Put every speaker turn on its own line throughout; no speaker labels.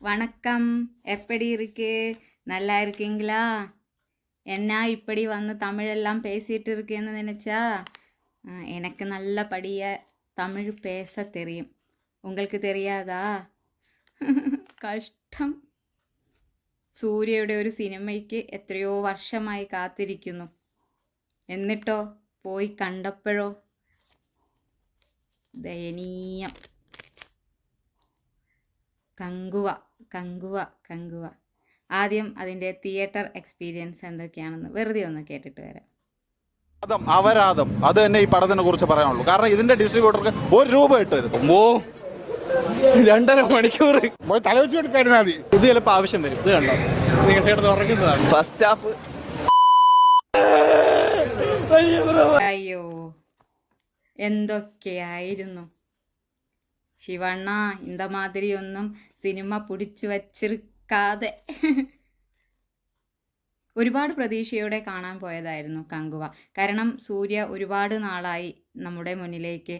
வணக்கம் எப்படி இருக்கு நல்லா இருக்கீங்களா என்ன இப்படி வந்து தமிழெல்லாம் பேசிட்டு இருக்கேன்னு நினச்சா அஹ், எனக்கு நல்லபடிய தமிழ் பேச தெரியும் உங்களுக்கு தெரியாதா കഷ്ടം സൂര്യയുടെ ഒരു സിനിമയ്ക്ക് എത്രയോ വർഷമായി കാത്തിരിക്കുന്നു എന്നിട്ടോ പോയി കണ്ടപ്പോഴോ ദയനീയം കങ്കുവ കങ്കുവ കങ്കുവ. ആദ്യം അതിന്റെ തിയേറ്റർ എക്സ്പീരിയൻസ് എന്തൊക്കെയാണെന്ന് വെറുതെ ഒന്ന് കേട്ടിട്ട് വരാം.
അതം അവരാദം അത് തന്നെ ഈ പടത്തിനെ കുറിച്ച് പറയാനുള്ളൂ. കാരണം ഇതിന്റെ ഡിസ്ട്രിബ്യൂട്ടർക്ക് ഒരു രൂപ ഇട്ടരുത്.
അമ്മോ രണ്ടര മണിക്കൂർ.
പോയി തലവെച്ച് കൊടുക്കായിരുന്നാ മതി.
ഇത് ചിലപ്പോൾ ആവശ്യം വരും. ഇത് കണ്ടോ? നിങ്ങളുടെ കിടന്ന് ഉറങ്ങുന്നതാണ്. ഫസ്റ്റ് ഹാഫ്
അയ്യോ എന്തൊക്കെയായിരുന്നു? ശിവണ്ണ ഇന്ത ഒന്നും സിനിമ പിടിച്ചു വച്ചിരിക്കാതെ. ഒരുപാട് പ്രതീക്ഷയോടെ കാണാൻ പോയതായിരുന്നു കങ്കുവ. കാരണം സൂര്യ ഒരുപാട് നാളായി നമ്മുടെ മുന്നിലേക്ക്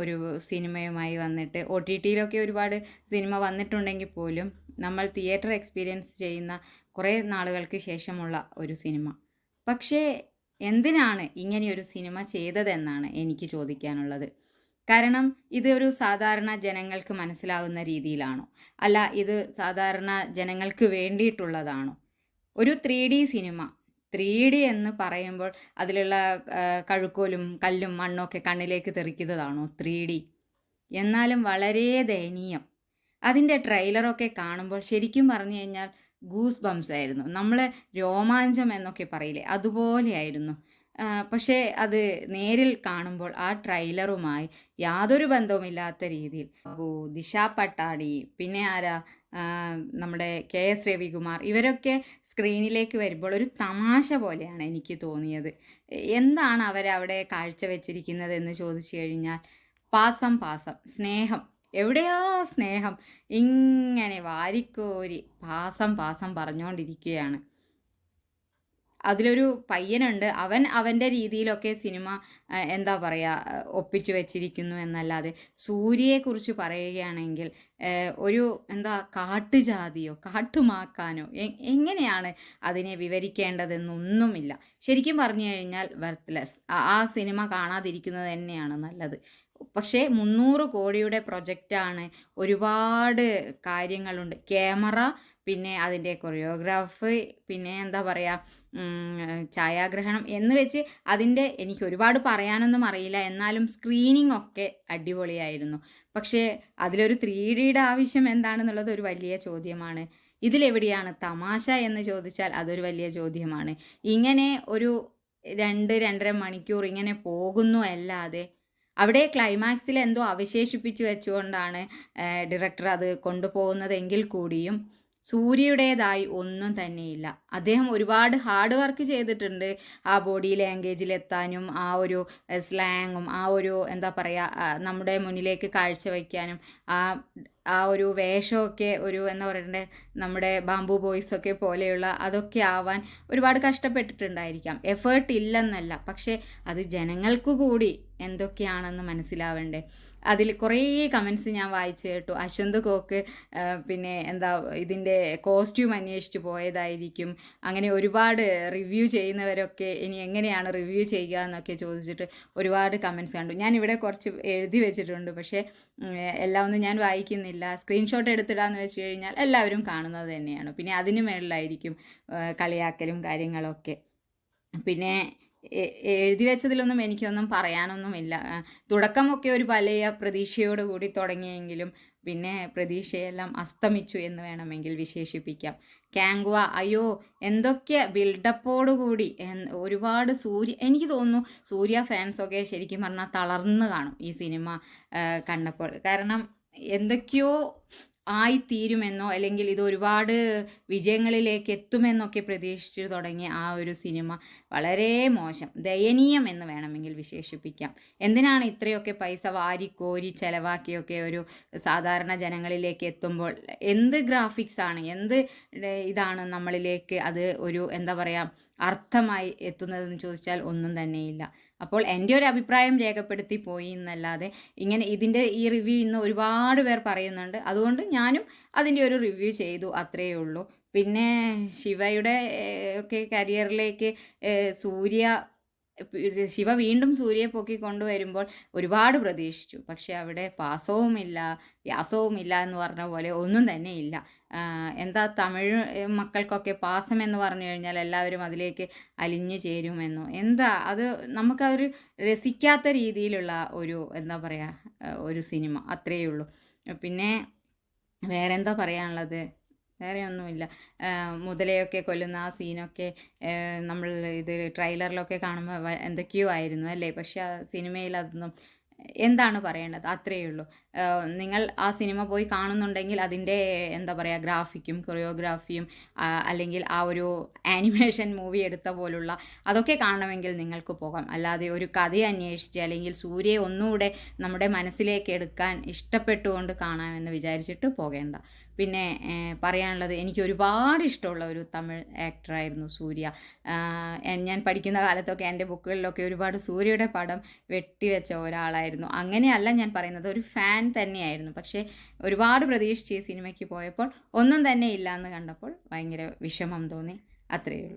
ഒരു സിനിമയുമായി വന്നിട്ട് ഒ ടി ടിയിലൊക്കെ ഒരുപാട് സിനിമ വന്നിട്ടുണ്ടെങ്കിൽ പോലും നമ്മൾ തിയേറ്റർ എക്സ്പീരിയൻസ് ചെയ്യുന്ന കുറേ നാളുകൾക്ക് ശേഷമുള്ള ഒരു സിനിമ. പക്ഷേ എന്തിനാണ് ഇങ്ങനെയൊരു സിനിമ ചെയ്തതെന്നാണ് എനിക്ക് ചോദിക്കാനുള്ളത്. കാരണം ഇത് ഒരു സാധാരണ ജനങ്ങൾക്ക് മനസ്സിലാവുന്ന രീതിയിലാണോ? അല്ല ഇത് സാധാരണ ജനങ്ങൾക്ക് വേണ്ടിയിട്ടുള്ളതാണോ? ഒരു three D cinema three D എന്ന് പറയുമ്പോൾ അതിലുള്ള കഴുക്കോലും കല്ലും മണ്ണൊക്കെ കണ്ണിലേക്ക് തെറിക്കുന്നതാണോ ത്രീ ഡി? എന്നാലും വളരെ ദയനീയം. അതിന്റെ ട്രെയിലറൊക്കെ കാണുമ്പോൾ ശരിക്കും പറഞ്ഞു കഴിഞ്ഞാൽ ഗൂസ് ബംസ് ആയിരുന്നു നമ്മൾ രോമാഞ്ചം എന്നൊക്കെ പറയില്ലേ അതുപോലെയായിരുന്നു. പക്ഷേ അത് നേരിൽ കാണുമ്പോൾ ആ ട്രെയിലറുമായി യാതൊരു ബന്ധവുമില്ലാത്ത രീതിയിൽ. ഓ ദിശ പട്ടാടി പിന്നെ ആരാ? നമ്മുടെ കെ എസ് രവികുമാർ ഇവരൊക്കെ സ്ക്രീനിലേക്ക് വരുമ്പോൾ ഒരു തമാശ പോലെയാണ് എനിക്ക് തോന്നിയത്. എന്താണ് അവരവിടെ കാഴ്ചവെച്ചിരിക്കുന്നത് എന്ന് ചോദിച്ചു കഴിഞ്ഞാൽ പാസം പാസം സ്നേഹം. എവിടെയാ സ്നേഹം? ഇങ്ങനെ വാരിക്കോരി പാസം പാസം പറഞ്ഞുകൊണ്ടിരിക്കുകയാണ് അതിലൊരു പയ്യനുണ്ട്. അവൻ അവന്റെ രീതിയിലൊക്കെ സിനിമ എന്താ പറയുക ഒപ്പിച്ചു വെച്ചിരിക്കുന്നു എന്നല്ലാതെ സൂര്യയെക്കുറിച്ച് പറയുകയാണെങ്കിൽ ഒരു എന്താ കാട്ടുജാതിയോ കാട്ടുമാക്കാനോ എങ്ങനെയാണ് അതിനെ വിവരിക്കേണ്ടതെന്നൊന്നുമില്ല. ശരിക്കും പറഞ്ഞു കഴിഞ്ഞാൽ വെർത്ത്ലെസ് ആ സിനിമ കാണാതിരിക്കുന്നത് തന്നെയാണ് നല്ലത്. പക്ഷേ മുന്നൂറ് കോടിയുടെ പ്രൊജക്റ്റാണ് ഒരുപാട് കാര്യങ്ങളുണ്ട്. ക്യാമറ പിന്നെ അതിന്റെ കൊറിയോഗ്രാഫ് പിന്നെ എന്താ പറയുക ഛായാഗ്രഹണം എന്ന് വെച്ച് അതിന്റെ എനിക്ക് ഒരുപാട് പറയാനൊന്നും അറിയില്ല. എന്നാലും സ്ക്രീനിങ് ഒക്കെ അടിപൊളിയായിരുന്നു. പക്ഷേ അതിലൊരു ത്രീ ഡിയുടെ ആവശ്യം എന്താണെന്നുള്ളത് ഒരു വലിയ ചോദ്യമാണ്. ഇതിലെവിടെയാണ് തമാശ എന്ന് ചോദിച്ചാൽ അതൊരു വലിയ ചോദ്യമാണ്. ഇങ്ങനെ ഒരു രണ്ട് രണ്ടര മണിക്കൂർ ഇങ്ങനെ പോകുന്നു അല്ലാതെ അവിടെ ക്ലൈമാക്സിൽ എന്തോ അവശേഷിപ്പിച്ച് വെച്ചുകൊണ്ടാണ് ഡയറക്ടർ അത് കൊണ്ടുപോകുന്നതെങ്കിൽ കൂടിയും സൂര്യയുടേതായി ഒന്നും തന്നെയില്ല. അദ്ദേഹം ഒരുപാട് ഹാർഡ് വർക്ക് ചെയ്തിട്ടുണ്ട്. ആ ബോഡി ലാംഗ്വേജിൽ എത്താനും ആ ഒരു സ്ലാങ്ങും ആ ഒരു എന്താ പറയുക നമ്മുടെ മുന്നിലേക്ക് കാഴ്ചവെക്കാനും ആ ആ ഒരു വേഷമൊക്കെ ഒരു എന്താ പറയണ്ടേ നമ്മുടെ ബാംബു ബോയ്സ് ഒക്കെ പോലെയുള്ള അതൊക്കെ ആവാൻ ഒരുപാട് കഷ്ടപ്പെട്ടിട്ടുണ്ടായിരിക്കാം. എഫേർട്ട് ഇല്ലെന്നല്ല. പക്ഷേ അത് ജനങ്ങൾക്ക് കൂടി എന്തൊക്കെയാണെന്ന് മനസ്സിലാവണ്ടേ? അതിൽ കുറേ കമൻസ് ഞാൻ വായിച്ചു കേട്ടു. അശ്വന്ത് കോക്ക് പിന്നെ എന്താ ഇതിന്റെ കോസ്റ്റ്യൂം അന്വേഷിച്ച് പോയതായിരിക്കും. അങ്ങനെ ഒരുപാട് റിവ്യൂ ചെയ്യുന്നവരൊക്കെ ഇനി എങ്ങനെയാണ് റിവ്യൂ ചെയ്യുക എന്നൊക്കെ ചോദിച്ചിട്ട് ഒരുപാട് കമൻസ് കണ്ടു. ഞാൻ ഇവിടെ കുറച്ച് എഴുതി വെച്ചിട്ടുണ്ട്. പക്ഷേ എല്ലാം ഒന്നും ഞാൻ വായിക്കുന്നില്ല. സ്ക്രീൻഷോട്ട് എടുത്തിടാന്ന് വെച്ച് കഴിഞ്ഞാൽ എല്ലാവരും കാണുന്നത് തന്നെയാണ്. പിന്നെ അതിന് മേളിലായിരിക്കും കളിയാക്കലും കാര്യങ്ങളൊക്കെ. പിന്നെ എഴുതി വെച്ചതിലൊന്നും എനിക്കൊന്നും പറയാനൊന്നുമില്ല. തുടക്കമൊക്കെ ഒരു വലിയ പ്രതീക്ഷയോട് കൂടി തുടങ്ങിയെങ്കിലും പിന്നെ പ്രതീക്ഷയെല്ലാം അസ്തമിച്ചു എന്ന് വേണമെങ്കിൽ വിശേഷിപ്പിക്കാം. കാങ്കുവ അയ്യോ എന്തൊക്കെ ബിൽഡപ്പോടുകൂടി ഒരുപാട് സൂര്യ എനിക്ക് തോന്നുന്നു സൂര്യ ഫാൻസൊക്കെ ശരിക്കും പറഞ്ഞാൽ തളർന്നു കാണും ഈ സിനിമ കണ്ടപ്പോൾ. കാരണം എന്തൊക്കെയോ ആയിത്തീരുമെന്നോ അല്ലെങ്കിൽ ഇത് ഒരുപാട് വിജയങ്ങളിലേക്ക് എത്തുമെന്നൊക്കെ പ്രതീക്ഷിച്ചു തുടങ്ങിയ ആ ഒരു സിനിമ വളരെ മോശം ദയനീയം എന്ന് വേണമെങ്കിൽ വിശേഷിപ്പിക്കാം. എന്തിനാണ് ഇത്രയൊക്കെ പൈസ വാരിക്കോരി ചെലവാക്കിയൊക്കെ ഒരു സാധാരണ ജനങ്ങളിലേക്ക് എത്തുമ്പോൾ? എന്ത് ഗ്രാഫിക്സ് ആണ് എന്ത് ഇതാണ് നമ്മളിലേക്ക് അത് ഒരു എന്താ പറയുക അർത്ഥമായി എത്തുന്നതെന്ന് ചോദിച്ചാൽ ഒന്നും തന്നെയില്ല. അപ്പോൾ എന്റെ ഒരു അഭിപ്രായം രേഖപ്പെടുത്തി പോയി എന്നല്ലാതെ ഇങ്ങനെ ഇതിന്റെ ഈ റിവ്യൂ ഇന്ന് ഒരുപാട് പേർ പറയുന്നുണ്ട്. അതുകൊണ്ട് ഞാനും അതിന്റെ ഒരു റിവ്യൂ ചെയ്തു അത്രയേ ഉള്ളൂ. പിന്നെ ശിവയുടെ ഒക്കെ കരിയറിലേക്ക് സൂര്യ ശിവ വീണ്ടും സൂര്യയെ പൊക്കി കൊണ്ടുവരുമ്പോൾ ഒരുപാട് പ്രതീക്ഷിച്ചു. പക്ഷെ അവിടെ പാസവുമില്ല വ്യാസവുമില്ല എന്ന് പറഞ്ഞ പോലെ ഒന്നും തന്നെ ഇല്ല. എന്താ തമിഴ് മക്കൾക്കൊക്കെ പാസം എന്ന് പറഞ്ഞു കഴിഞ്ഞാൽ എല്ലാവരും അതിലേക്ക് അലിഞ്ഞു ചേരുമെന്നോ? എന്താ അത് നമുക്കതൊരു രസിക്കാത്ത രീതിയിലുള്ള ഒരു എന്താ പറയുക ഒരു സിനിമ. അത്രയേ ഉള്ളൂ. പിന്നെ വേറെന്താ പറയാനുള്ളത്? വേറെ ഒന്നുമില്ല മുതലയൊക്കെ കൊല്ലുന്ന ആ സീനൊക്കെ നമ്മൾ ഇത് ട്രെയിലറിലൊക്കെ കാണുമ്പോൾ എന്തൊക്കെയോ ആയിരുന്നു അല്ലേ? പക്ഷേ ആ സിനിമയിൽ അതൊന്നും എന്താണ് പറയേണ്ടത്? അത്രയേ ഉള്ളൂ. നിങ്ങൾ ആ സിനിമ പോയി കാണുന്നുണ്ടെങ്കിൽ അതിന്റെ എന്താ പറയുക ഗ്രാഫിക്കും കൊറിയോഗ്രാഫിയും അല്ലെങ്കിൽ ആ ഒരു ആനിമേഷൻ മൂവി എടുത്ത പോലുള്ള അതൊക്കെ കാണണമെങ്കിൽ നിങ്ങൾക്ക് പോകാം. അല്ലാതെ ഒരു കഥ അന്വേഷിച്ച് അല്ലെങ്കിൽ സൂര്യയെ ഒന്നുകൂടെ നമ്മുടെ മനസ്സിലേക്ക് എടുക്കാൻ ഇഷ്ടപ്പെട്ടുകൊണ്ട് കാണാമെന്ന് വിചാരിച്ചിട്ട് പോകേണ്ട. പിന്നെ പറയാനുള്ളത് എനിക്ക് ഒരുപാട് ഇഷ്ടമുള്ള ഒരു തമിഴ് ആക്ടറായിരുന്നു സൂര്യ. ഞാൻ പഠിക്കുന്ന കാലത്തൊക്കെ എന്റെ ബുക്കുകളിലൊക്കെ ഒരുപാട് സൂര്യയുടെ പടം വെട്ടിവെച്ച ഒരാളായിരുന്നു. അങ്ങനെയല്ല ഞാൻ പറയുന്നത് ഒരു ഫാൻ തന്നെയായിരുന്നു. പക്ഷേ ഒരുപാട് പ്രതീക്ഷിച്ച് ഈ സിനിമയ്ക്ക് പോയപ്പോൾ ഒന്നും തന്നെ ഇല്ല എന്ന് കണ്ടപ്പോൾ ഭയങ്കര വിഷമം തോന്നി. അത്രയേ ഉള്ളൂ.